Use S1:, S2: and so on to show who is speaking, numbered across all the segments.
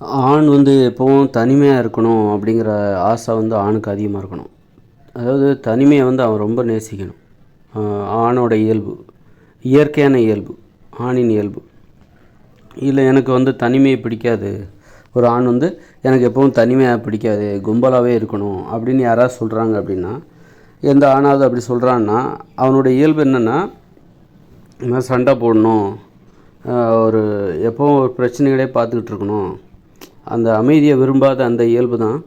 S1: ஆண் வந்து எப்போவும் தனிமையாக இருக்கணும் அப்படிங்கிற ஆசை வந்து ஆணுக்கு அதிகமாக இருக்கணும். அதாவது தனிமையை வந்து அவன் ரொம்ப நேசிக்கணும். ஆணோட இயல்பு இயற்கையான இயல்பு ஆணின் இயல்பு. இல்லை எனக்கு வந்து தனிமையை பிடிக்காது. ஒரு ஆண் வந்து எனக்கு எப்பவும் தனிமையாக பிடிக்காது கும்பலாகவே இருக்கணும் அப்படின்னு யாராவது சொல்கிறாங்க அப்படின்னா எந்த ஆணாவது அப்படி சொல்கிறான்னா அவனோட இயல்பு என்னென்னா இந்த மாதிரி சண்டை போடணும். ஒரு எப்போவும் ஒரு பிரச்சனைகளே பார்த்துக்கிட்டு இருக்கணும். அந்த அமைதியை விரும்பாத அந்த இயல்பு தான்.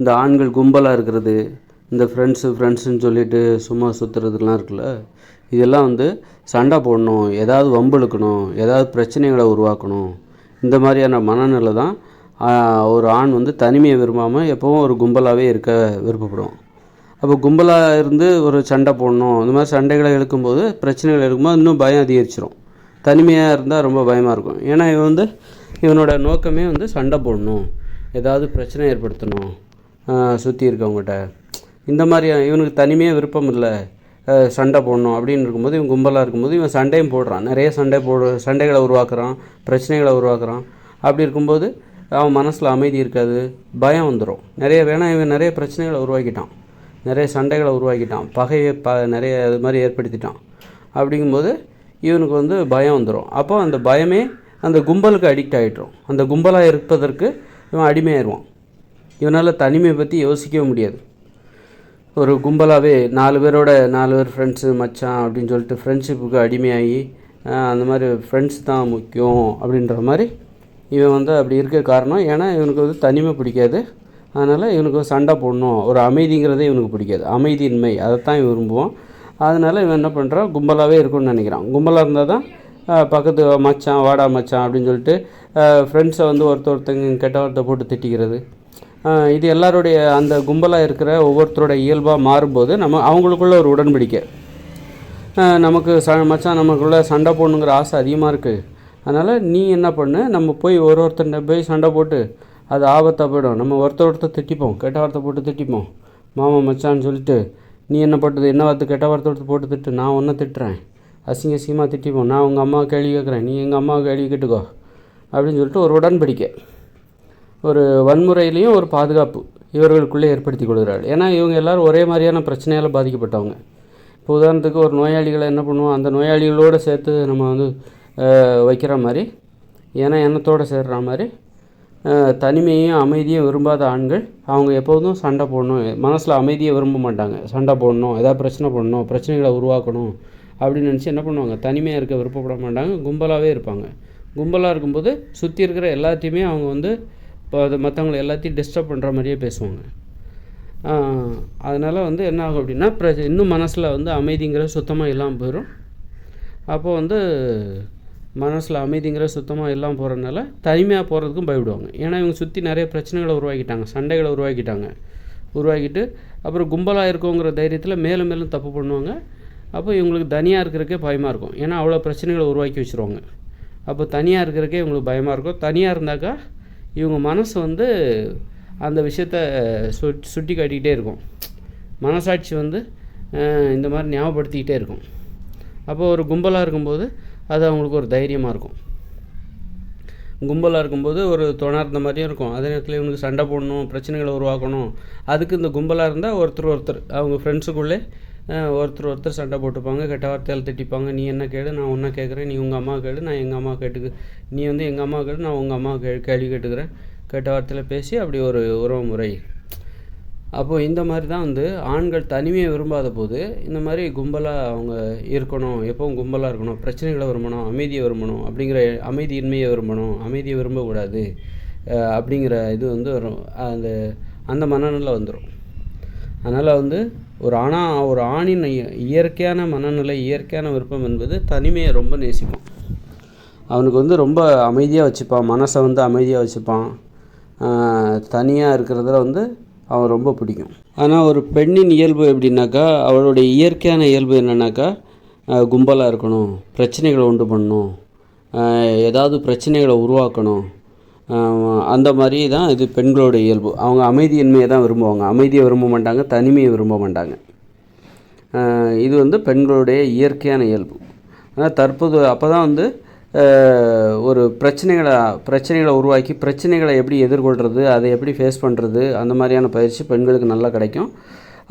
S1: இந்த ஆண்கள் கும்பலாக இருக்கிறது இந்த ஃப்ரெண்ட்ஸு ஃப்ரெண்ட்ஸுன்னு சொல்லிட்டு சும்மா சுற்றுறதுலாம் இருக்குல்ல. இதெல்லாம் வந்து சண்டை போடணும் ஏதாவது வம்பெழுக்கணும் ஏதாவது பிரச்சனைகளை உருவாக்கணும். இந்த மாதிரியான மனநிலை தான் ஒரு ஆண் வந்து தனிமையை விரும்பாமல் எப்போவும் ஒரு கும்பலாகவே இருக்க விருப்பப்படும். அப்போ கும்பலாக இருந்து ஒரு சண்டை போடணும் இந்த மாதிரி சண்டைகளை எழுக்கும்போது பிரச்சனைகள் எடுக்கும்போது இன்னும் பயம் அதிகரிச்சிடும் தனிமையாக இருந்தால் ரொம்ப பயமாக இருக்கும். ஏன்னா இவன் வந்து இவனோட நோக்கமே வந்து சண்டை போடணும். ஏதாவது பிரச்சனை ஏற்படுத்தணும். சுற்றி இருக்கவங்ககிட்ட. இந்த மாதிரி இவனுக்கு தனிமையாக விருப்பம் இல்லை. சண்டை போடணும் அப்படின்னு இருக்கும்போது இவன் கும்பலாக இருக்கும்போது இவன் சண்டையும் போடுறான். நிறைய சண்டை போடு சண்டைகளை உருவாக்குறான் பிரச்சனைகளை உருவாக்குறான். அப்படி இருக்கும்போது அவன் மனசில் அமைதி இருக்காது பயம் வந்துடும் நிறைய வேணால் இவன் நிறைய பிரச்சனைகளை உருவாக்கிட்டான். நிறைய சண்டைகளை உருவாக்கிட்டான். பகையை ப நிறைய இது மாதிரி ஏற்படுத்திட்டான். அப்படிங்கும்போது இவனுக்கு வந்து பயம் வந்துடும் அப்போ அந்த பயமே அந்த கும்பலுக்கு அடிக்ட் ஆகிட்டுரும் அந்த கும்பலாக இருப்பதற்கு இவன் அடிமையாயிடுவான் இவனால் தனிமையை பற்றி யோசிக்கவே முடியாது. ஒரு கும்பலாகவே நாலு பேரோட நாலு பேர் ஃப்ரெண்ட்ஸு மச்சான் அப்படின்னு சொல்லிட்டு ஃப்ரெண்ட்ஷிப்புக்கு அடிமையாகி அந்த மாதிரி ஃப்ரெண்ட்ஸ் தான் முக்கியம் அப்படின்ற மாதிரி இவன் வந்து அப்படி இருக்க காரணம். ஏன்னா இவனுக்கு வந்து தனிமை பிடிக்காது. அதனால் இவனுக்கு சண்டை போடணும். ஒரு அமைதிங்கிறதே இவனுக்கு பிடிக்காது. அமைதியின்மை அதைத்தான் இவன் விரும்புவான். அதனால் இவன் என்ன பண்ணுறான் கும்பலாகவே இருக்கும்னு நினைக்கிறான். கும்பலாக இருந்தால் தான் பக்கத்து மச்சான் வாடா மச்சான் அப்படின்னு சொல்லிட்டு ஃப்ரெண்ட்ஸை வந்து ஒருத்த ஒருத்தங்க கெட்ட வார்த்தை போட்டு திட்டிக்கிறது. இது எல்லாருடைய அந்த கும்பலாக இருக்கிற ஒவ்வொருத்தரோட இயல்பாக மாறும்போது நம்ம அவங்களுக்குள்ள ஒரு உடன்படிக்கை. நமக்கு ச மச்சான் நமக்குள்ள சண்டை போடணுங்கிற ஆசை அதிகமாக இருக்குது அதனால் நீ என்ன பண்ணு நம்ம போய் ஒரு ஒருத்தர்கிட்ட போய் சண்டை போட்டு அது ஆபத்தாக போயிடும். நம்ம ஒருத்தர் ஒருத்தர் திட்டிப்போம் கெட்ட வார்த்தை போட்டு திட்டிப்போம். மாமா மச்சான்னு சொல்லிட்டு நீ என்ன பட்டது என்ன வார்த்தை கெட்ட வார்த்தை ஒருத்தர் போட்டு திட்டு நான் ஒன்றை திட்டுறேன். அசிங்க அசிங்கமாக திட்டிப்போம். நான் உங்கள் அம்மாவை கேள்வி கேட்குறேன். நீ எங்கள் அம்மாவை கேள்வி கேட்டுக்கோ. அப்படின்னு சொல்லிட்டு ஒரு உடன்படிக்கை. ஒரு வன்முறையிலையும் ஒரு பாதுகாப்பு இவர்களுக்குள்ளே ஏற்படுத்தி கொடுக்குறாரு ஏன்னா இவங்க எல்லாரும் ஒரே மாதிரியான பிரச்சனையால் பாதிக்கப்பட்டவங்க. இப்போ உதாரணத்துக்கு ஒரு நோயாளிகளை என்ன பண்ணுவோம்? அந்த நோயாளிகளோடு சேர்த்து நம்ம வந்து வைக்கிற மாதிரி ஏன்னா எண்ணத்தோடு சேர்ற மாதிரி தனிமையும் அமைதியும் விரும்பாத ஆண்கள் அவங்க எப்போதும் சண்டை போடணும். மனசில் அமைதியை விரும்ப மாட்டாங்க. சண்டை போடணும். ஏதாவது பிரச்சனை பண்ணணும். பிரச்சனைகளை உருவாக்கணும். அப்படின்னு நினச்சி என்ன பண்ணுவாங்க? தனிமையாக இருக்க விருப்பப்பட மாட்டாங்க. கும்பலாகவே இருப்பாங்க. கும்பலாக இருக்கும்போது சுற்றி இருக்கிற எல்லாத்தையுமே அவங்க வந்து இப்போ அது மற்றவங்களை எல்லாத்தையும் டிஸ்டர்ப் பண்ணுற மாதிரியே பேசுவாங்க. அதனால் வந்து என்ன ஆகும் அப்படின்னா பிர இன்னும் மனசில் வந்து அமைதிங்கிறது சுத்தமாக இல்லாமல் போயிடும் அப்போ வந்து மனசில் அமைதிங்கிற சுத்தமாக இல்லாமல் போகிறதுனால தனிமையாக போகிறதுக்கும் பயப்படுவாங்க. ஏன்னா இவங்க சுற்றி நிறைய பிரச்சனைகளை உருவாக்கிட்டாங்க. சண்டைகளை உருவாக்கிட்டாங்க. உருவாக்கிட்டு அப்புறம் கும்பலாக இருக்கோங்கிற தைரியத்தில் மேலும் மேலும் தப்பு பண்ணுவாங்க. அப்போ இவங்களுக்கு தனியாக இருக்கிறக்கே பயமாக இருக்கும். ஏன்னா அவ்வளோ பிரச்சனைகளை உருவாக்கி வச்சுருவாங்க. அப்போ தனியாக இருக்கிறக்கே இவங்களுக்கு பயமாக இருக்கும். தனியாக இருந்தாக்கா இவங்க மனசு வந்து அந்த விஷயத்த சு சுட்டி காட்டிக்கிட்டே இருக்கும். மனசாட்சி வந்து இந்த மாதிரி ஞாபகப்படுத்திக்கிட்டே இருக்கும். அப்போ ஒரு கும்பலாக இருக்கும்போது அது அவங்களுக்கு ஒரு தைரியமாக இருக்கும். கும்பலாக இருக்கும்போது ஒரு துணர்ந்த இருந்த மாதிரியும் இருக்கும். அதே நேரத்தில் இவனுக்கு சண்டை போடணும் பிரச்சனைகளை உருவாக்கணும். அதுக்கு இந்த கும்பலாக இருந்தால் ஒருத்தர் ஒருத்தர் அவங்க ஃப்ரெண்ட்ஸுக்குள்ளே ஒருத்தர் ஒருத்தர் சண்டை போட்டுப்பாங்க கெட்ட வார்த்தையால் திட்டிப்பாங்க. நீ என்ன கேடு நான் ஒன்றா கேட்குறேன் நீ உங்கள் அம்மா கேளு நான் எங்கள் அம்மா கேட்டுக்கு நீ வந்து எங்கள் அம்மா கேடு நான் உங்கள் அம்மா கே கேள்வி கேட்டுக்கிறேன். கெட்ட வார்த்தையில் பேசி அப்படி ஒரு உறவு முறை. அப்போது இந்த மாதிரி தான் வந்து ஆண்கள் தனிமையை விரும்பாத போது இந்த மாதிரி கும்பலாக அவங்க இருக்கணும் எப்பவும் கும்பலாக இருக்கணும் பிரச்சனைகளை விரும்பணும் அமைதியை விரும்பணும் அப்படிங்கிற அமைதியின்மையை விரும்பணும் அமைதியை விரும்பக்கூடாது அப்படிங்கிற இது வந்து வரும். அந்த அந்த மனநிலை வந்துடும் அதனால் வந்து ஒரு ஆணா ஒரு ஆணின் இயற்கையான மனநிலை இயற்கையான விருப்பம் என்பது தனிமையை ரொம்ப நேசிப்பான் அவனுக்கு வந்து ரொம்ப அமைதியாக வச்சுப்பான் மனசை வந்து அமைதியாக வச்சுப்பான். தனியாக இருக்கிறதுல வந்து அவன் ரொம்ப பிடிக்கும். ஆனால் ஒரு பெண்ணின் இயல்பு எப்படின்னாக்கா அவளுடைய இயற்கையான இயல்பு என்னன்னாக்கா கும்பலாக இருக்கணும் பிரச்சனைகளை உண்டு பண்ணணும் ஏதாவது பிரச்சனைகளை உருவாக்கணும். அந்த மாதிரி தான் இது பெண்களோட இயல்பு. அவங்க அமைதியின்மையை தான் விரும்புவாங்க. அமைதியை விரும்ப மாட்டாங்க தனிமையை விரும்ப மாட்டாங்க. இது வந்து பெண்களுடைய இயற்கையான இயல்பு. ஆனால் தற்போது அப்போ தான் வந்து ஒரு பிரச்சனைகளை பிரச்சனைகளை உருவாக்கி பிரச்சனைகளை எப்படி எதிர்கொள்கிறது அதை எப்படி ஃபேஸ் பண்ணுறது அந்த மாதிரியான பயிற்சி பெண்களுக்கு நல்லா கிடைக்கும்.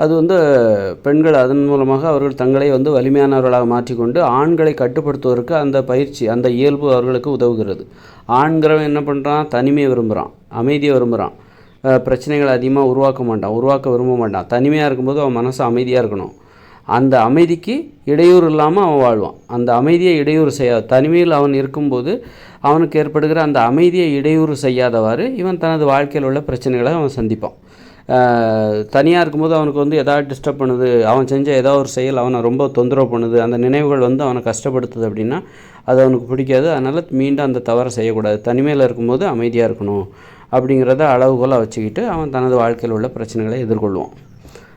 S1: அது வந்து பெண்கள் அதன் மூலமாக அவர்கள் தங்களை வந்து வலிமையானவர்களாக மாற்றிக்கொண்டு ஆண்களை கட்டுப்படுத்துவதற்கு அந்த பயிற்சி அந்த இயல்பு அவர்களுக்கு உதவுகிறது. ஆண்கிறவன் என்ன பண்ணுறான் தனிமையை விரும்புகிறான் அமைதியை விரும்புகிறான் பிரச்சனைகளை அதிகமாக உருவாக்க மாட்டான். உருவாக்க விரும்ப மாட்டான். தனிமையாக இருக்கும்போது அவன் மனசு அமைதியாக இருக்கணும். அந்த அமைதிக்கு இடையூறு இல்லாமல் அவன் வாழ்வான். அந்த அமைதியை இடையூறு செய்யாத தனிமையில் அவன் இருக்கும்போது அவனுக்கு ஏற்படுகிற அந்த அமைதியை இடையூறு செய்யாதவாறு இவன் தனது வாழ்க்கையில் உள்ள பிரச்சனைகளை அவன் சந்திப்பான். தனியாக இருக்கும்போது அவனுக்கு வந்து எதாவது டிஸ்டர்ப் பண்ணுது அவன் செஞ்ச ஏதோ ஒரு செயல் அவனை ரொம்ப தொந்தரவு பண்ணுது அந்த நினைவுகள் வந்து அவனை கஷ்டப்படுத்துது அப்படின்னா அது அவனுக்கு பிடிக்காது. அதனால் மீண்டும் அந்த தவறை செய்யக்கூடாது. தனிமையில் இருக்கும்போது அமைதியாக இருக்கணும் அப்படிங்கிறத அளவுகோலாக வச்சுக்கிட்டு அவன் தனது வாழ்க்கையில் உள்ள பிரச்சனைகளை எதிர்கொள்வான்.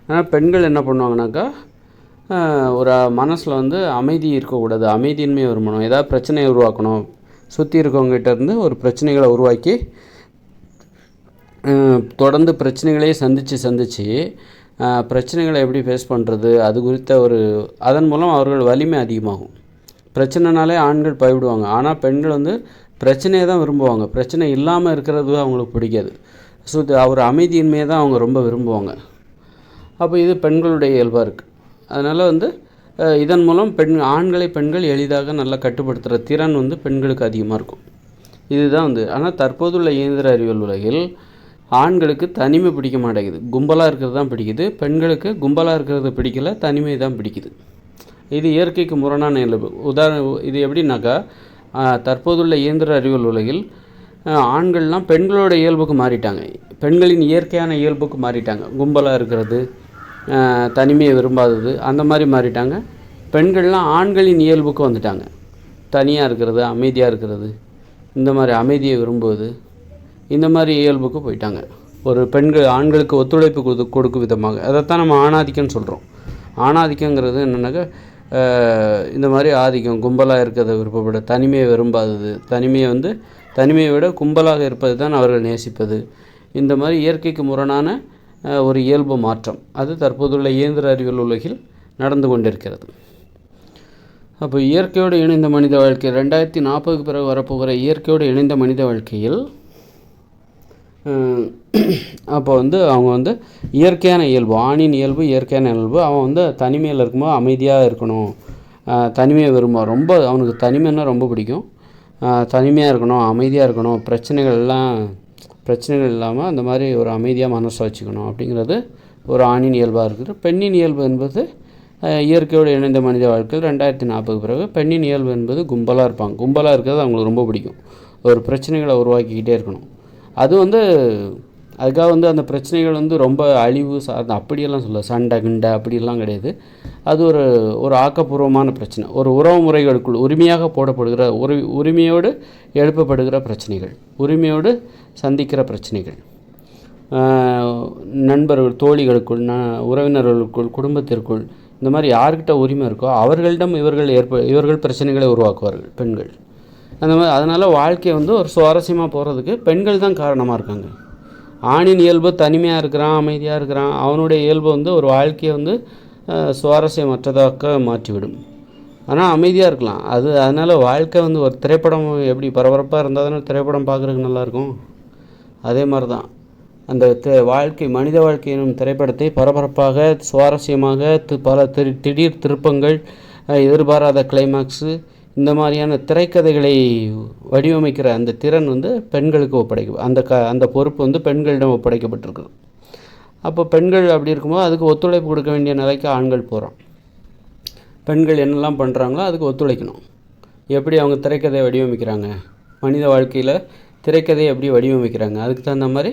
S1: ஆனால் பெண்கள் என்ன பண்ணுவாங்கனாக்கா ஒரு மனசில் வந்து அமைதி இருக்கக்கூடாது. அமைதியின்மை விரும்பணும் ஏதாவது பிரச்சனையை உருவாக்கணும். சுற்றி இருக்கவங்ககிட்ட இருந்து ஒரு பிரச்சனைகளை உருவாக்கி தொடர்ந்து பிரச்சனைகளே சந்தித்து சந்தித்து பிரச்சனைகளை எப்படி ஃபேஸ் பண்ணுறது அது குறித்த ஒரு அதன் மூலம் அவர்கள் வலிமை அதிகமாகும். பிரச்சனைனாலே ஆண்கள் பயப்படுவாங்க. ஆனால் பெண்கள் வந்து பிரச்சனையை தான் விரும்புவாங்க. பிரச்சனை இல்லாமல் இருக்கிறது அவங்களுக்கு பிடிக்காது. ஸோ அவர் அமைதியின்மையை தான் அவங்க ரொம்ப விரும்புவாங்க. அப்போ இது பெண்களுடைய இயல்பாக இருக்குது அதனால் வந்து இதன் மூலம் பெண் ஆண்களை பெண்கள் எளிதாக நல்லா கட்டுப்படுத்துகிற திறன் வந்து பெண்களுக்கு அதிகமாக இருக்கும். இதுதான் வந்து ஆனால் தற்போதுள்ள இயந்திர அறிவியல் உலகில் ஆண்களுக்கு தனிமை பிடிக்க மாட்டேங்குது. கும்பலாக இருக்கிறது தான் பிடிக்குது. பெண்களுக்கு கும்பலாக இருக்கிறது பிடிக்கல தனிமை தான் பிடிக்குது. இது இயற்கைக்கு முரணான இயல்பு. உதாரணம் இது எப்படின்னாக்கா தற்போதுள்ள இயந்திர அறிவியல் உலகில் ஆண்கள்லாம் பெண்களோட இயல்புக்கு மாறிட்டாங்க. பெண்களின் இயற்கையான இயல்புக்கு மாறிட்டாங்க. கும்பலாக இருக்கிறது தனிமையை விரும்பாதது அந்த மாதிரி மாறிட்டாங்க. பெண்கள்லாம் ஆண்களின் இயல்புக்கு வந்துட்டாங்க. தனியாக இருக்கிறது அமைதியாக இருக்கிறது இந்த மாதிரி அமைதியை விரும்புவது இந்த மாதிரி இயல்புக்கு போயிட்டாங்க. ஒரு பெண்கள் ஆண்களுக்கு ஒத்துழைப்பு கொடு கொடுக்கும் விதமாக. அதைத்தான் நம்ம ஆணாதிக்கம்னு சொல்கிறோம் ஆணாதிக்கங்கிறது என்னென்னாக்கா இந்த மாதிரி ஆதிக்கம் கும்பலாக இருக்கிறத விருப்பப்பட தனிமையை விரும்பாதது. தனிமையை வந்து தனிமையை விட கும்பலாக இருப்பது தான் அவர்கள் நேசிப்பது. இந்த மாதிரி இயற்கைக்கு முரணான ஒரு இயல்பு மாற்றம். அது தற்போதுள்ள இயந்திர அறிவியல் உலகில் நடந்து கொண்டிருக்கிறது. அப்போ இயற்கையோடு இணைந்த மனித வாழ்க்கை ரெண்டாயிரத்தி நாற்பதுக்கு பிறகு வரப்போகிற இயற்கையோடு இணைந்த மனித வாழ்க்கையில் அப்போ வந்து அவங்க வந்து இயற்கையான இயல்பு ஆணின் இயல்பு இயற்கையான இயல்பு. அவன் வந்து தனிமையில் இருக்கும்போது அமைதியாக இருக்கணும். தனிமையை விரும்புவான். ரொம்ப அவனுக்கு தனிமைன்னா ரொம்ப பிடிக்கும். தனிமையாக இருக்கணும் அமைதியாக இருக்கணும். பிரச்சனைகள் எல்லாம் பிரச்சனைகள் இல்லாமல் அந்த மாதிரி ஒரு அமைதியாக மனசை வச்சுக்கணும் அப்படிங்கிறது ஒரு ஆணின் இயல்பாக இருக்குது. பெண்ணின் இயல்பு என்பது இயற்கையோடு இணைந்த மனித வாழ்க்கையில் ரெண்டாயிரத்தி நாற்பது பிறகு பெண்ணின் இயல்பு என்பது கும்பலாக இருப்பாங்க. கும்பலாக இருக்கிறது அவங்களுக்கு ரொம்ப பிடிக்கும். ஒரு பிரச்சனைகளை உருவாக்கிக்கிட்டே இருக்கணும். அது வந்து அதுக்காக வந்து அந்த பிரச்சனைகள் வந்து ரொம்ப அழிவு சார்ந்த அப்படியெல்லாம் சொல்ல சண்டை கிண்டை அப்படியெல்லாம் கிடையாது. அது ஒரு ஒரு ஆக்கப்பூர்வமான பிரச்சனை. ஒரு உறவு முறைகளுக்குள் உரிமையாக போடப்படுகிற உரி உரிமையோடு எழுப்பப்படுகிற பிரச்சனைகள் உரிமையோடு சந்திக்கிற பிரச்சனைகள். நண்பர்கள் தோழிகளுக்குள் ந உறவினர்களுக்குள் குடும்பத்திற்குள் இந்த மாதிரி யார்கிட்ட உரிமை இருக்கோ அவர்களிடம் இவர்கள் ஏற்ப இவர்கள் பிரச்சனைகளை உருவாக்குவார்கள் பெண்கள். அந்த மாதிரி அதனால் வாழ்க்கை வந்து ஒரு சுவாரஸ்யமாக போகிறதுக்கு பெண்கள் தான் காரணமாக இருக்காங்க. ஆணின் இயல்பு தனிமையாக இருக்கிறான் அமைதியாக இருக்கிறான். அவனுடைய இயல்பு வந்து ஒரு வாழ்க்கையை வந்து சுவாரஸ்யமற்றதாக மாற்றிவிடும். ஆனால் அமைதியாக இருக்கலாம். அது அதனால் வாழ்க்கை வந்து ஒரு திரைப்படம் எப்படி பரபரப்பாக இருந்தால் தானே திரைப்படம் பார்க்குறதுக்கு நல்லாயிருக்கும் அதே மாதிரி தான் அந்த வாழ்க்கை மனித வாழ்க்கை எனும் திரைப்படத்தை பரபரப்பாக சுவாரஸ்யமாக தி- பல திடீர் திருப்பங்கள் எதிர்பாராத கிளைமாக்ஸு இந்த மாதிரியான திரைக்கதைகளை வடிவமைக்கிற அந்த திறன் வந்து பெண்களுக்கு ஒப்படைக்க அந்த க அந்த பொறுப்பு வந்து பெண்களிடம் ஒப்படைக்கப்பட்டிருக்குது. அப்போ பெண்கள் அப்படி இருக்கும்போது அதுக்கு ஒத்துழைப்பு கொடுக்க வேண்டிய நிலைக்கு ஆண்கள் போகிறோம் பெண்கள் என்னெல்லாம் பண்ணுறாங்களோ அதுக்கு ஒத்துழைக்கணும். எப்படி அவங்க திரைக்கதையை வடிவமைக்கிறாங்க? மனித வாழ்க்கையில் திரைக்கதையை எப்படி வடிவமைக்கிறாங்க? அதுக்கு தகுந்த மாதிரி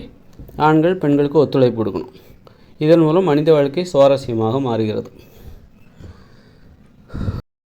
S1: ஆண்கள் பெண்களுக்கு ஒத்துழைப்பு கொடுக்கணும். இதன் மூலம் மனித வாழ்க்கை சுவாரஸ்யமாக மாறுகிறது.